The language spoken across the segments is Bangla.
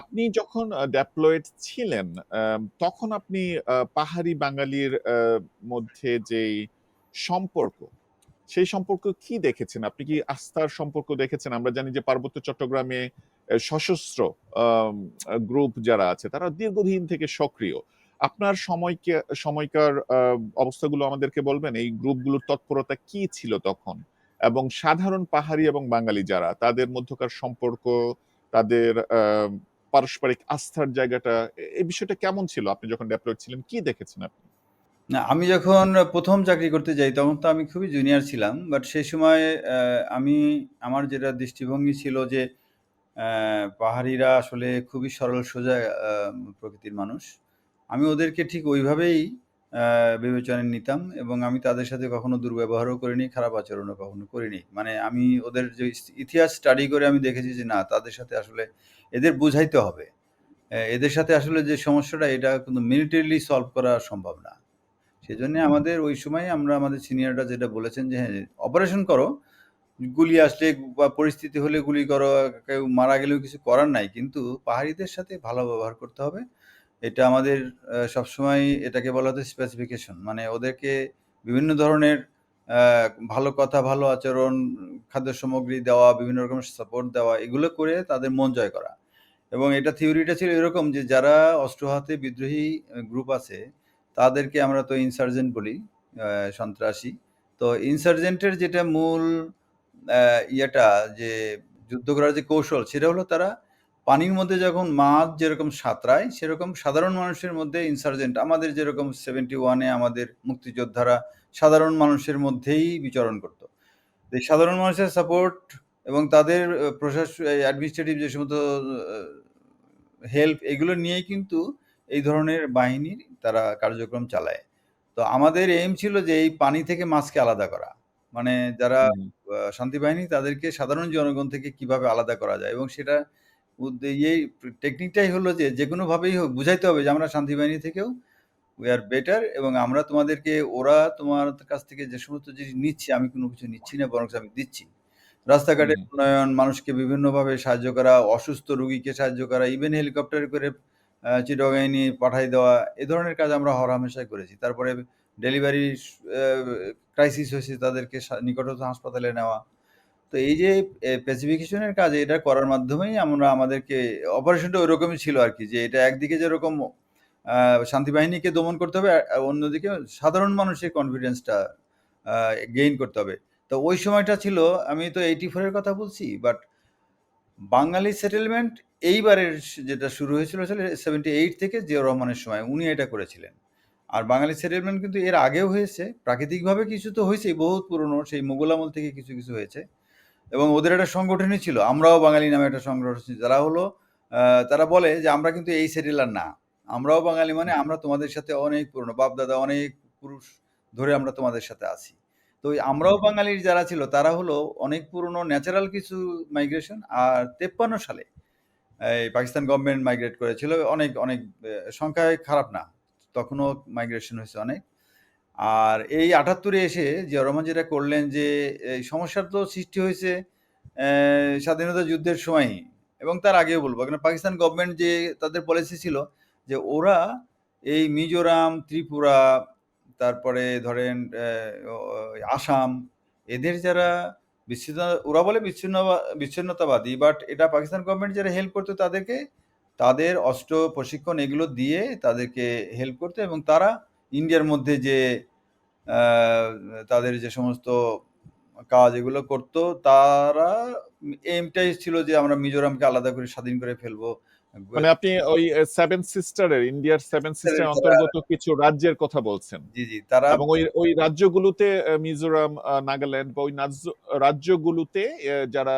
আপনি যখন ডেপ্লয়েড ছিলেন, তখন আপনি পাহাড়ি বাঙালির মধ্যে যেই সম্পর্ক, সেই সম্পর্ক কি দেখেছেন? আপনি কি আস্থার সম্পর্ক দেখেছেন? আমরা জানি যে পার্বত্য চট্টগ্রামে সশস্ত্র গ্রুপ যারা আছে তারা দীর্ঘদিন থেকে সক্রিয়। আপনার সময়কে সময়কার অবস্থাগুলো আমাদেরকে বলবেন? এই গ্রুপগুলোর তৎপরতা কি ছিল তখন? এবং সাধারণ পাহাড়ি এবং বাঙালি যারা তাদের মধ্যকার সম্পর্ক, তাদের পারস্পরিক আস্থার জায়গাটা এই বিষয়টা কেমন ছিল? আপনি যখন ডেপ্লয়েড ছিলেন কি দেখেছেন আপনি? না, আমি যখন প্রথম চাকরি করতে যাই তখন তো আমি খুবই জুনিয়র ছিলাম। বাট সেই সময় আমি আমার যেটা দৃষ্টিভঙ্গি ছিল যে পাহাড়িরা আসলে খুবই সরল সোজা প্রকৃতির মানুষ। আমি ওদেরকে ঠিক ওইভাবেই বিবেচনায় নিতাম এবং আমি তাদের সাথে কখনো দুর্ব্যবহারও করিনি, খারাপ আচরণও কখনো করিনি। মানে আমি ওদের যে ইতিহাস স্টাডি করে আমি দেখেছি যে না তাদের সাথে আসলে এদের বুঝাইতে হবে। এদের সাথে আসলে যে সমস্যাটা এটা কিন্তু মিলিটারিলি সলভ করা সম্ভব না। সেজন্যে আমাদের ওই সময় আমরা আমাদের সিনিয়ররা যেটা বলেছেন যে, "হ্যাঁ, অপারেশন করো। গুলি আসলে বা পরিস্থিতি হলে গুলি করো, কেউ মারা গেলেও কিছু করার নাই। কিন্তু পাহাড়িদের সাথে ভালো ব্যবহার করতে হবে।" এটা আমাদের সবসময় এটাকে বলা হতো স্পেসিফিকেশন। মানে ওদেরকে বিভিন্ন ধরনের ভালো কথা, ভালো আচরণ, খাদ্য সামগ্রী দেওয়া, বিভিন্ন রকমের সাপোর্ট দেওয়া, এগুলো করে তাদের মন জয় করা। এবং এটা থিওরিটা ছিল এরকম যে যারা অস্ত্র হাতে বিদ্রোহী গ্রুপ আছে, তাদেরকে আমরা তো ইনসার্জেন্ট বলি, সন্ত্রাসী। তো ইনসার্জেন্টের যেটা মূল ইয়েটা যে যুদ্ধ করার যে কৌশল, সেটা হলো তারা পানির মধ্যে যখন মাছ যেরকম সাঁতরায়, সেরকম সাধারণ মানুষের মধ্যে ইনসার্জেন্ট আমাদের যেরকম সেভেন্টি ওয়ানে আমাদের মুক্তিযোদ্ধারা সাধারণ মানুষের মধ্যেই বিচরণ করত। সাধারণ মানুষের সাপোর্ট এবং তাদের প্রশাসন প্রশাস অ্যাডমিনিস্ট্রেটিভ যে সমস্ত হেল্প এগুলো নিয়েই কিন্তু এই ধরনের বাহিনীর তারা কার্যক্রম চালায়। তো আমাদের এইম ছিল যে এই পানি থেকে মাছকে আলাদা করা। মানে যারা। শান্তি বাহিনী তাদেরকে সাধারণ জনগণ থেকে কীভাবে আলাদা করা যায় এবং সেটা ইয়েই টেকনিকটাই হলো যে যে কোনোভাবেই হোক বুঝাইতে হবে যে আমরা শান্তি বাহিনী থেকেও উই আর বেটার এবং আমরা তোমাদেরকে ওরা তোমার কাছ থেকে যে সমস্ত জিনিস নিচ্ছে, আমি কোনো কিছু নিচ্ছি না বরং আমি দিচ্ছি। রাস্তাঘাটের। উন্নয়ন, মানুষকে বিভিন্নভাবে সাহায্য করা, অসুস্থ রোগীকে সাহায্য করা, ইভেন হেলিকপ্টারে করে আ চিটাগাং নিয়ে পাঠায় দেওয়া, এ ধরনের কাজ আমরা হরহামেশাই করেছি। তারপরে ডেলিভারি ক্রাইসিস হয়েছে তাদেরকে নিকটস্থ হাসপাতালে নেওয়া। তো এই যে স্পেসিফিকেশনের কাজ এটা করার মাধ্যমেই আমরা আমাদেরকে অপারেশনটা ওইরকমই ছিল আর কি যে এটা একদিকে যেরকম শান্তি বাহিনীকে দমন করতে হবে, অন্যদিকে সাধারণ মানুষের কনফিডেন্সটা গেইন করতে হবে। তো ওই সময়টা ছিল আমি তো এইটি ফোরের কথা বলছি, বাট বাঙালি সেটেলমেন্ট এইবারের যেটা শুরু হয়েছিল সেভেন্টি এইট থেকে জিয়াউর রহমানের সময়। উনি এটা করেছিলেন। আর বাঙালি সেটেলমেন্ট কিন্তু এর আগেও হয়েছে। প্রাকৃতিকভাবে কিছু তো হইছেই বহুত পুরনো সেই মোগল আমল থেকে কিছু, কিছু হয়েছে। এবং ওদের একটা সংগঠনই ছিল। আমরাও বাঙালি নামে একটা সংগঠন ছিল। যারা হলো তারা বলে যে, "আমরা কিন্তু এই সেটেলার না। আমরাও বাঙালি মানে আমরা তোমাদের সাথে অনেক পুরনো। বাপ-দাদা অনেক পুরুষ ধরে আমরা তোমাদের সাথে আছি।" তো ওই আমরাও বাঙালির যারা ছিল তারা হলো অনেক পুরনো ন্যাচারাল কিছু মাইগ্রেশন আর 53 সালে এই পাকিস্তান গভর্নমেন্ট মাইগ্রেট করেছিল। অনেক, অনেক সংখ্যায় খারাপ না। তখনও মাইগ্রেশন হয়েছে অনেক। আর এই আটাত্তরে এসে জিয়াউর রহমান যেটা করলেন যে এই সমস্যার তো সৃষ্টি হয়েছে স্বাধীনতা যুদ্ধের সময়ই। এবং তার আগেও বলব কারণ পাকিস্তান গভর্নমেন্ট যে তাদের পলিসি ছিল যে ওরা এই মিজোরাম, ত্রিপুরা, তারপরে ধরেন আসাম এদের যারা বিচ্ছিন্ন ওরা বলে বিচ্ছিন্ন বিচ্ছিন্নতাবাদী বাট এটা পাকিস্তান গভর্নমেন্ট যারা হেল্প করত তাদেরকে তাদের অস্ত্র প্রশিক্ষণ এগুলো দিয়ে তাদেরকে হেল্প করত এবং তারা ইন্ডিয়ার মধ্যে যে তাদের যে সমস্ত কাজ এগুলো করত তারা এইমটাই ছিল যে আমরা মিজোরামকে আলাদা করে স্বাধীন করে ফেলব। মানে আপনি ওই এ 7 সিস্টার এর ইন্ডিয়ার 7 সিস্টার অন্তর্গত কিছু রাজ্যের কথা বলছেন। জি, জি। তারা এবং ওই, ওই রাজ্যগুলোতে মিজোরাম, নাগাল্যান্ড বা ওই রাজ্যগুলোতে যারা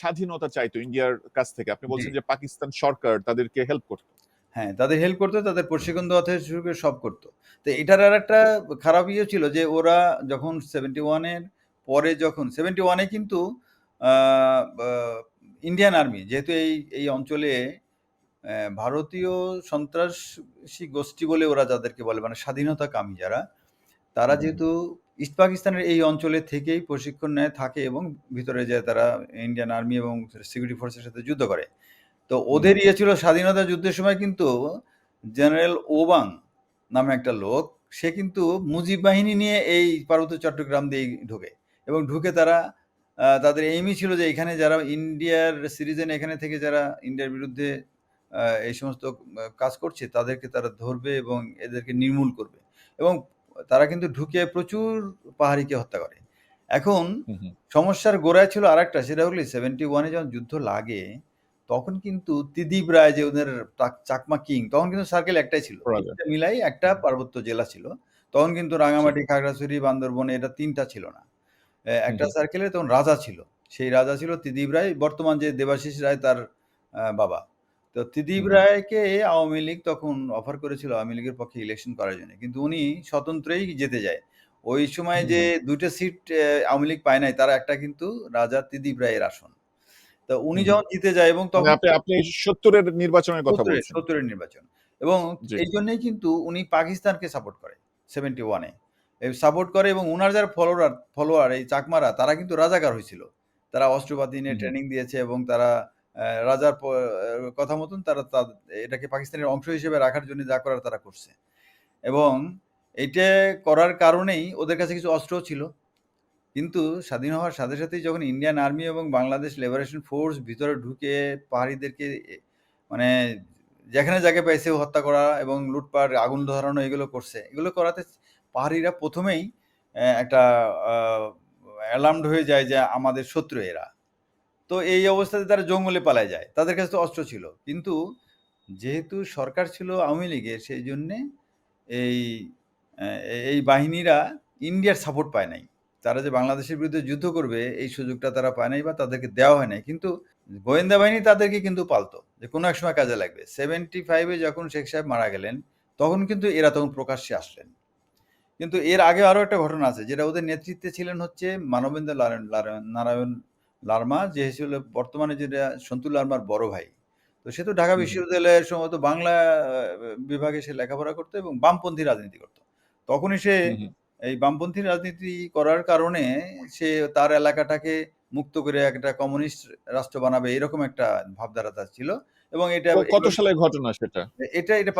স্বাধীনতা চাইতো ইন্ডিয়ার কাছ থেকে আপনি বলছেন যে পাকিস্তান সরকার তাদেরকে হেল্প করত। হ্যাঁ, তাদের হেল্প করতো তাদের প্রশিক্ষণ দেওয়া থেকে শুরু করে সব করত। তো এটার আর একটা খারাপ ইয়ে ছিল যে ওরা যখন সেভেন্টি ওয়ানের পরে যখন সেভেন্টি ওয়ানে কিন্তু ইন্ডিয়ান আর্মি যেহেতু এই, এই অঞ্চলে ভারতীয় সন্ত্রাসী গোষ্ঠী বলে ওরা যাদেরকে বলে মানে স্বাধীনতা স্বাধীনতাকামী যারা, তারা যেহেতু ইস্ট পাকিস্তানের এই অঞ্চলে থেকেই প্রশিক্ষণ নেয় থাকে এবং ভিতরে যায় তারা ইন্ডিয়ান আর্মি এবং সিকিউরিটি ফোর্সের সাথে যুদ্ধ করে। তো ওদের ইয়ে ছিল স্বাধীনতা যুদ্ধের সময় কিন্তু জেনারেল ওবাং নামে একটা লোক সে কিন্তু মুজিব বাহিনী নিয়ে এই পার্বত্য চট্টগ্রাম দিয়ে ঢোকে এবং ঢুকে তারা তাদের এইমই ছিল যে এখানে যারা ইন্ডিয়ার সিটিজেন এখানে থেকে যারা ইন্ডিয়ার বিরুদ্ধে এই সমস্ত কাজ করছে তাদেরকে তারা ধরবে এবং এদেরকে নির্মূল করবে এবং তারা কিন্তু ঢুকে প্রচুর পাহাড়িকে হত্যা করে এখন। সমস্যার গোড়ায় ছিল আরেকটা সেটা হলো সেভেন্টি ওয়ানে যখন যুদ্ধ লাগে তখন কিন্তু ত্রিদীপ রায় যে ওদের চাকমা কিং তখন কিন্তু সার্কেল একটাই ছিল। মিলাই একটা পার্বত্য জেলা ছিল। তখন কিন্তু রাঙামাটি খাগড়াছড়ি বান্দরবন এটা তিনটা ছিল না। একটা সার্কেলে তখন রাজা ছিল। সেই রাজা ছিল ত্রিদীপ রায় বর্তমান যে দেবাশিস রায় তার বাবা। তো ত্রিদীপ রায়কে আওয়ামী লীগ তখন অফার করেছিল আওয়ামী লীগের পক্ষে ইলেকশন করার জন্য। কিন্তু উনি স্বতন্ত্রই যেতে যায়। ওই সময় যে। দুটো সিট আওয়ামী লীগ পায় নাই তারা একটা কিন্তু রাজা ত্রিদীপ রায়ের আসন। তো উনি যখন জিতে যায় এবং মানে তখন আপনি আপনি সত্তরের নির্বাচনের কথা বলছেন। সত্তরের নির্বাচন। এবং এই জন্যই কিন্তু উনি পাকিস্তানকে সাপোর্ট করে সেভেন্টি ওয়ানে সাপোর্ট করে এবং উনার যারা ফলোয়ার ফলোয়ার এই চাকমারা তারা কিন্তু রাজাকার হয়েছিল। তারা অস্ত্রপাতি নিয়ে। ট্রেনিং দিয়েছে এবং তারা রাজার কথা মতন তারা এটাকে পাকিস্তানের অংশ হিসেবে রাখার জন্য যা করার তারা করছে। এবং এটা করার কারণেই ওদের কাছে কিছু অস্ত্র ছিল। কিন্তু স্বাধীন হওয়ার সাথে সাথেই যখন ইন্ডিয়ান আর্মি এবং বাংলাদেশ লিবারেশন ফোর্স ভিতরে ঢুকে পাহাড়িদেরকে মানে যেখানে যাকে পাইছে হত্যা করা এবং লুটপাট, আগুন ধরানো এগুলো করছে, এগুলো করাতে পাহাড়িরা প্রথমেই একটা অ্যালার্মড হয়ে যায় যে আমাদের শত্রু এরা। তো এই অবস্থাতে তারা জঙ্গলে পালায় যায়। তাদের কাছে তো অস্ত্র ছিল। কিন্তু যেহেতু সরকার ছিল আওয়ামী লীগের, সেই জন্যে এই এই বাহিনীরা ইন্ডিয়ার সাপোর্ট পায় নাই। তারা যে বাংলাদেশের বিরুদ্ধে যুদ্ধ করবে এই সুযোগটা তারা পায় নাই বা তাদেরকে দেওয়া হয় নাই। কিন্তু গোয়েন্দা বাহিনী তাদেরকে কিন্তু পালতো যে কোনো এক সময় কাজে লাগবে। সেভেন্টি ফাইভে যখন শেখ সাহেব মারা গেলেন তখন কিন্তু এরা তখন প্রকাশ্যে আসলেন। কিন্তু এর আগে আরও একটা ঘটনা আছে যেটা ওদের নেতৃত্বে ছিলেন হচ্ছে মানবেন্দ্র নারায়ণ লার্মা যে ছিল বর্তমানে যেটা সন্তু লার্মার বড় ভাই। তো সে তো ঢাকা। বিশ্ববিদ্যালয়ের সম্ভবত বাংলা বিভাগে সে লেখাপড়া করতো এবং বামপন্থী রাজনীতি করতো। তখনই সে। এই বামপন্থী রাজনীতি করার কারণে সে তার এলাকাটাকে মুক্ত করে একটা কমিউনিস্ট রাষ্ট্র বানাবে এরকম একটা ভাবধারা তার ছিল এবং এটা কত সালের ঘটনা সেটা? এটা এটা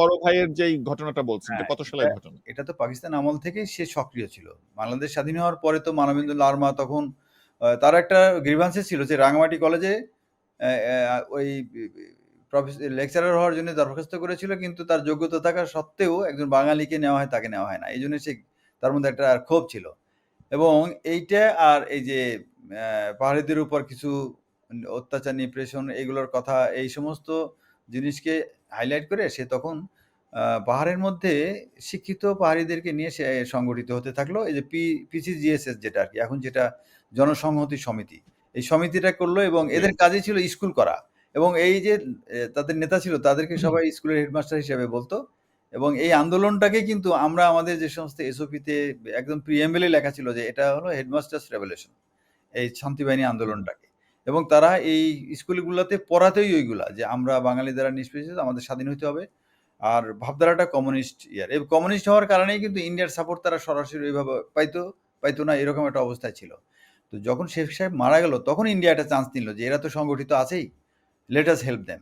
বড় ভাইয়ের যেই ঘটনাটা বলছেন হ্যাঁ, কত সালের ঘটনা? এটা তো পাকিস্তান আমল থেকেই সে সক্রিয় ছিল। বাংলাদেশ স্বাধীন হওয়ার পরে তো মানবেন্দ্র লার্মা তখন তার একটা গ্রিভান্সে ছিল যে রাঙামাটি কলেজে ওই লেকচারার হওয়ার জন্য দরখাস্ত করেছিল কিন্তু তার যোগ্যতা থাকা সত্ত্বেও একজন বাঙালিকে নেওয়া হয় তাকে নেওয়া হয় না। এই জন্য সে তার মধ্যে একটা ক্ষোভ ছিল। এবং এইটা আর এই যে পাহাড়িদের উপর কিছু অত্যাচার নিপ্রেশন এগুলোর কথা এই সমস্ত জিনিসকে হাইলাইট করে সে তখন পাহাড়ের মধ্যে শিক্ষিত পাহাড়িদেরকে নিয়ে সে সংগঠিত হতে থাকল। এই যে পি পিসিজিএসএস যেটা আর কি এখন যেটা জনসংহতি সমিতি। এই সমিতিটা করল এবং এদের কাজে ছিল স্কুল করা। এবং এই যে তাদের নেতা ছিল তাদেরকে সবাই স্কুলের হেডমাস্টার হিসেবে বলতো। এবং এই আন্দোলনটাকে কিন্তু আমরা আমাদের যে সমস্ত এসওপিতে একদম প্রিএমবেলে লেখা ছিল যে এটা হলো হেডমাস্টার্স রেভলিউশন এই শান্তিবাহিনী আন্দোলনটাকে। এবং তারা এই স্কুলগুলোতে পড়াতেই ওইগুলা যে আমরা বাঙালি দ্বারা নিষ্পেষিত আমাদের স্বাধীন হতে হবে। আর ভাবধারাটা কমিউনিস্ট ইয়ার এই কমিউনিস্ট হওয়ার কারণেই কিন্তু ইন্ডিয়ার সাপোর্ট তারা সরাসরি ওইভাবে পাইতো পাইতো না এরকম একটা অবস্থায় ছিল। তো যখন শেখ সাহেব মারা গেল তখন ইন্ডিয়া একটা চান্স নিল যে এরা তো সংগঠিত আছেই। Let us help them